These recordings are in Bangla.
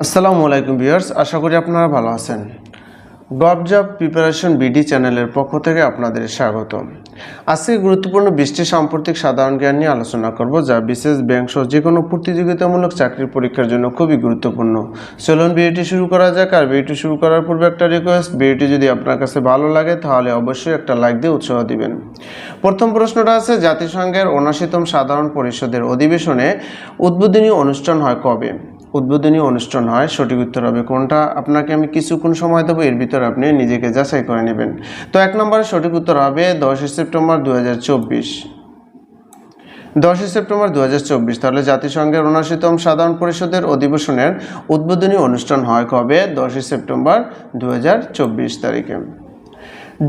আসসালামু আলাইকুম ভিউয়ার্স, আশা করি আপনারা ভালো আছেন। গভ জব প্রিপারেশন বিডি চ্যানেলের পক্ষ থেকে আপনাদের স্বাগত। আজকে গুরুত্বপূর্ণ বৃষ্টি সাম্প্রতিক সাধারণ জ্ঞান নিয়ে আলোচনা করব, যা বিশেষ ব্যাংক সহ যে কোনো প্রতিযোগিতামূলক চাকরির পরীক্ষার জন্য খুবই গুরুত্বপূর্ণ। চলুন বিএটি শুরু করা যাক, আর বিএটি শুরু করার পূর্বে একটা রিকোয়েস্ট বিএটি যদি আপনার কাছে ভালো লাগে, তাহলে অবশ্যই একটা লাইক দিয়ে উৎসাহ দিবেন। প্রথম প্রশ্নটা আছে, জাতিসংঘের উনআশিতম সাধারণ পরিষদের অধিবেশনে উদ্বোধনী অনুষ্ঠান হয় কবে? উদ্বোধনী অনুষ্ঠান হয়, সঠিক উত্তর হবে কোনটা? আপনাকে আমি কিছুক্ষণ সময় দেবো, এর ভিতরে আপনি নিজেকে যাচাই করে নেবেন। তো এক নম্বরে সঠিক উত্তর হবে দশই সেপ্টেম্বর দু হাজার চব্বিশ। দশই সেপ্টেম্বর দু হাজার চব্বিশ, তাহলে জাতিসংঘের উনআশিতম সাধারণ পরিষদের অধিবেশনের উদ্বোধনী অনুষ্ঠান হয় কবে? দশই সেপ্টেম্বর দু হাজার চব্বিশ তারিখে।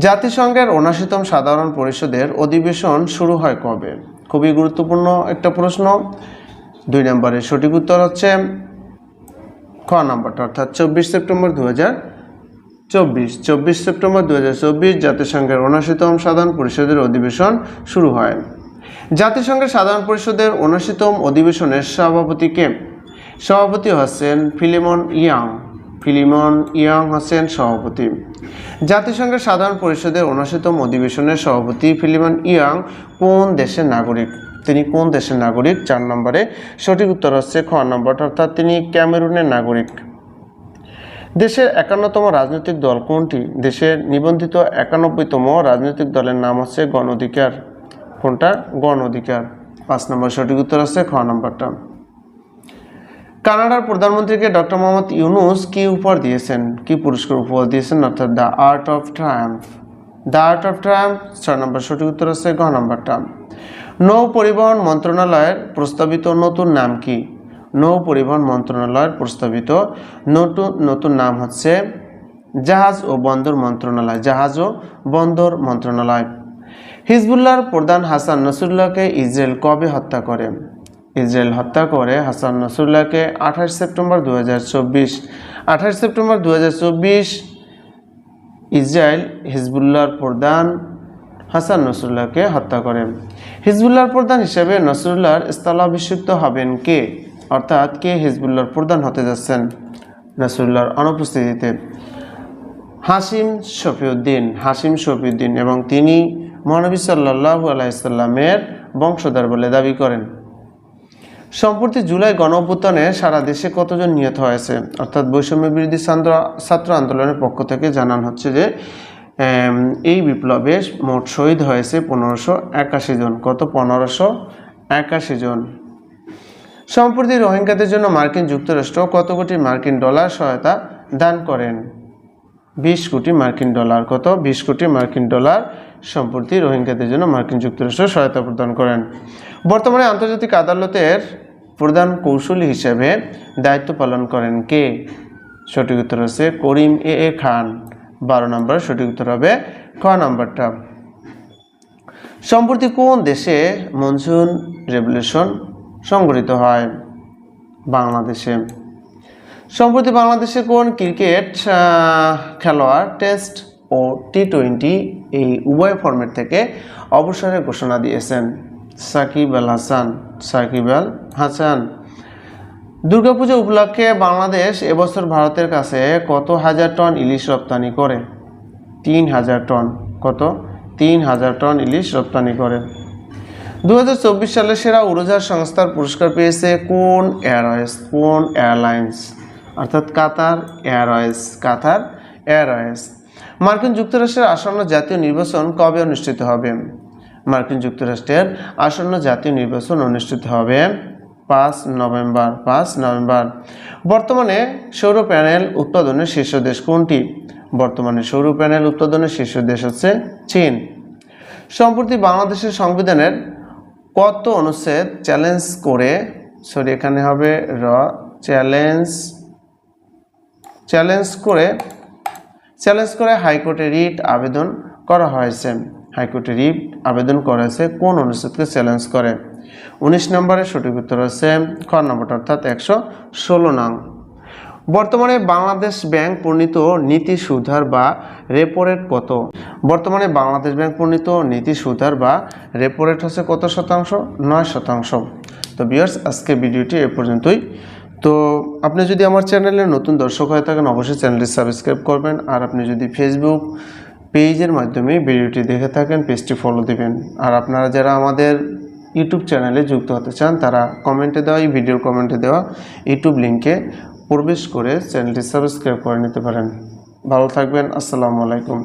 জাতিসংঘের উনআশিতম সাধারণ পরিষদের অধিবেশন শুরু হয় কবে? খুবই গুরুত্বপূর্ণ একটা প্রশ্ন। দুই নম্বরের সঠিক উত্তর হচ্ছে খ নাম্বারটা, অর্থাৎ চব্বিশ সেপ্টেম্বর দু চব্বিশ। চব্বিশ সেপ্টেম্বর দু হাজার চব্বিশ জাতিসংঘের উনআশিতম সাধারণ পরিষদের অধিবেশন শুরু হয়। জাতিসংঘের সাধারণ পরিষদের উনআশিতম অধিবেশনের সভাপতি কে? সভাপতি হচ্ছেন ফিলিমন ইয়াং। ফিলিমন ইয়াং হোসেন সভাপতি। জাতিসংঘের সাধারণ পরিষদের উনআশিতম অধিবেশনের সভাপতি ফিলিমন ইয়াং কোন দেশের নাগরিক? তিনি কোন দেশের নাগরিক? চার নম্বরে সঠিক উত্তর হচ্ছে খ নম্বরটা অর্থাৎ তিনি ক্যামেরুনের নাগরিক। দেশের একান্নতম রাজনৈতিক দল কোনটি? দেশের নিবন্ধিত একানব্বইতম রাজনৈতিক দলের নাম হচ্ছে গণ অধিকার। কোনটা? গণ অধিকার। পাঁচ নম্বর সঠিক উত্তর হচ্ছে খ নম্বরটা। কানাডার প্রধানমন্ত্রীকে ডক্টর মোহাম্মদ ইউনুস কি উপহার দিয়েছেন? কি পুরস্কার উপহার দিয়েছেন? অর্থাৎ the art of triumph. The art of triumph, ছয় নম্বর সঠিক উত্তর হচ্ছে গ নম্বরটা। নৌ পরিবহন মন্ত্রণালয়ের প্রস্তাবিত নতুন নাম কি? নৌ পরিবহন মন্ত্রণালয়ের প্রস্তাবিত নতুন নতুন নাম হচ্ছে জাহাজ ও বন্দর মন্ত্রণালয়, জাহাজ ও বন্দর মন্ত্রণালয়। হিজবুল্লাহর প্রধান হাসান নসরুল্লাহকে ইসরায়েল কবে হত্যা করে? ইসরায়েল হত্যা করে হাসান নসরুল্লাহকে আঠাশ সেপ্টেম্বর দু হাজার চব্বিশ। সেপ্টেম্বর দু হাজার চব্বিশ ইসরায়েল হিজবুল্লাহর প্রধান হাসান নসরুল্লাহকে হত্যা করে। হিজবুল্লাহর প্রধান হিসেবে নসরুল্লাহর স্থলাভিষিক্ত হবেন কে? অর্থাৎ কে হিজবুল্লাহর প্রধান হতে যাচ্ছেন? নসরুল্লাহর অনুপস্থিতিতে। হাসিম শফিউদ্দিন হাসিম শফিউদ্দিন এবং তিনি মহানবী সাল্লাহু আলাইসাল্লামের বংশধর বলে দাবি করেন। সম্প্রতি জুলাই গণ সারা দেশে কতজন নিহত হয়েছে? অর্থাৎ বৈষম্য বিরোধী ছাত্র আন্দোলনের পক্ষ থেকে জানানো হচ্ছে যে এই বিপ্লবে মোট শহীদ হয়েছে পনেরোশো একাশি জন। কত? পনেরোশো একাশি জন। সম্প্রতি রোহিঙ্গাদের জন্য মার্কিন যুক্তরাষ্ট্র কত কোটি মার্কিন ডলার সহায়তা দান করেন? বিশ কোটি মার্কিন ডলার। কত? বিশ কোটি মার্কিন ডলার সম্প্রতি রোহিঙ্গাদের জন্য মার্কিন যুক্তরাষ্ট্র সহায়তা প্রদান করেন। বর্তমানে আন্তর্জাতিক আদালতের প্রধান কৌশলী হিসেবে দায়িত্ব পালন করেন কে? সঠিক উত্তর হচ্ছে করিম এ এ খান। বারো নম্বর সঠিক উত্তর হবে খ নম্বরটা। সম্প্রতি কোন দেশে মনসুন রেভলিউশন সংগঠিত হয়? বাংলাদেশে। সম্প্রতি বাংলাদেশে কোন ক্রিকেট খেলোয়াড় টেস্ট ও টি টোয়েন্টি এই উভয় ফর্মেট থেকে অবসরের ঘোষণা দিয়েছেন? সাকিব আল হাসান, সাকিব আল হাসান। দুর্গাপূজা উপলক্ষে বাংলাদেশ এবছর ভারতের কাছে কত হাজার টন ইলিশ রপ্তানি করে? তিন হাজার টন। কত? তিন হাজার টন ইলিশ রপ্তানি করে। দু হাজার চব্বিশ সালে সেরা উড়োজাহাজ সংস্থার পুরস্কার পেয়েছে কোন এয়ারওয়েজ? কোন এয়ারলাইন্স? অর্থাৎ কাতার এয়ারওয়েজ। Qatar Airways. মার্কিন যুক্তরাষ্ট্রের আসন্ন জাতীয় নির্বাচন কবে অনুষ্ঠিত হবে? মার্কিন যুক্তরাষ্ট্রের আসন্ন জাতীয় নির্বাচন অনুষ্ঠিত হবে পাঁচ নভেম্বর পাঁচ নভেম্বর। বর্তমানে সৌর প্যানেল উৎপাদনের শীর্ষ দেশ কোনটি? বর্তমানে সৌর প্যানেল উৎপাদনের শীর্ষ দেশ হচ্ছে চীন। সম্প্রতি বাংলাদেশের সংবিধানের কত অনুচ্ছেদ চ্যালেঞ্জ করে, সরি, এখানে হবে র, চ্যালেঞ্জ চ্যালেঞ্জ করে চ্যালেঞ্জ করে হাইকোর্টে রিট আবেদন করা হয়েছে। হাইকোর্টে রিট আবেদন করা হয়েছে কোন অনুচ্ছেদকে চ্যালেঞ্জ করে? উনিশ নম্বরের সঠিক উত্তর হচ্ছে খ নম্বরটা, অর্থাৎ একশো ষোলো নং। বর্তমানে বাংলাদেশ ব্যাংক প্রণীত নীতি সুধার বা রেপো রেট কত? বর্তমানে বাংলাদেশ ব্যাংক প্রণীত নীতি সুধার বা রেপো রেট হচ্ছে কত শতাংশ? নয় শতাংশ। তো বিয়ার্স আজকে ভিডিওটি এ পর্যন্তই। তো আপনি যদি আমার চ্যানেলে নতুন দর্শক হয়ে থাকেন, অবশ্যই চ্যানেলটি সাবস্ক্রাইব করবেন। আর আপনি যদি ফেসবুক পেজের মাধ্যমে ভিডিওটি দেখে থাকেন, পেজটি ফলো দেবেন। আর আপনারা যারা আমাদের ইউটিউব চ্যানেলে যুক্ত হতে চান, তারা কমেন্টে দেওয়া, এই ভিডিওর কমেন্টে দেওয়া ইউটিউব লিঙ্কে প্রবেশ করে চ্যানেলটি সাবস্ক্রাইব করে নিতে পারেন। ভালো থাকবেন, আসসালামু আলাইকুম।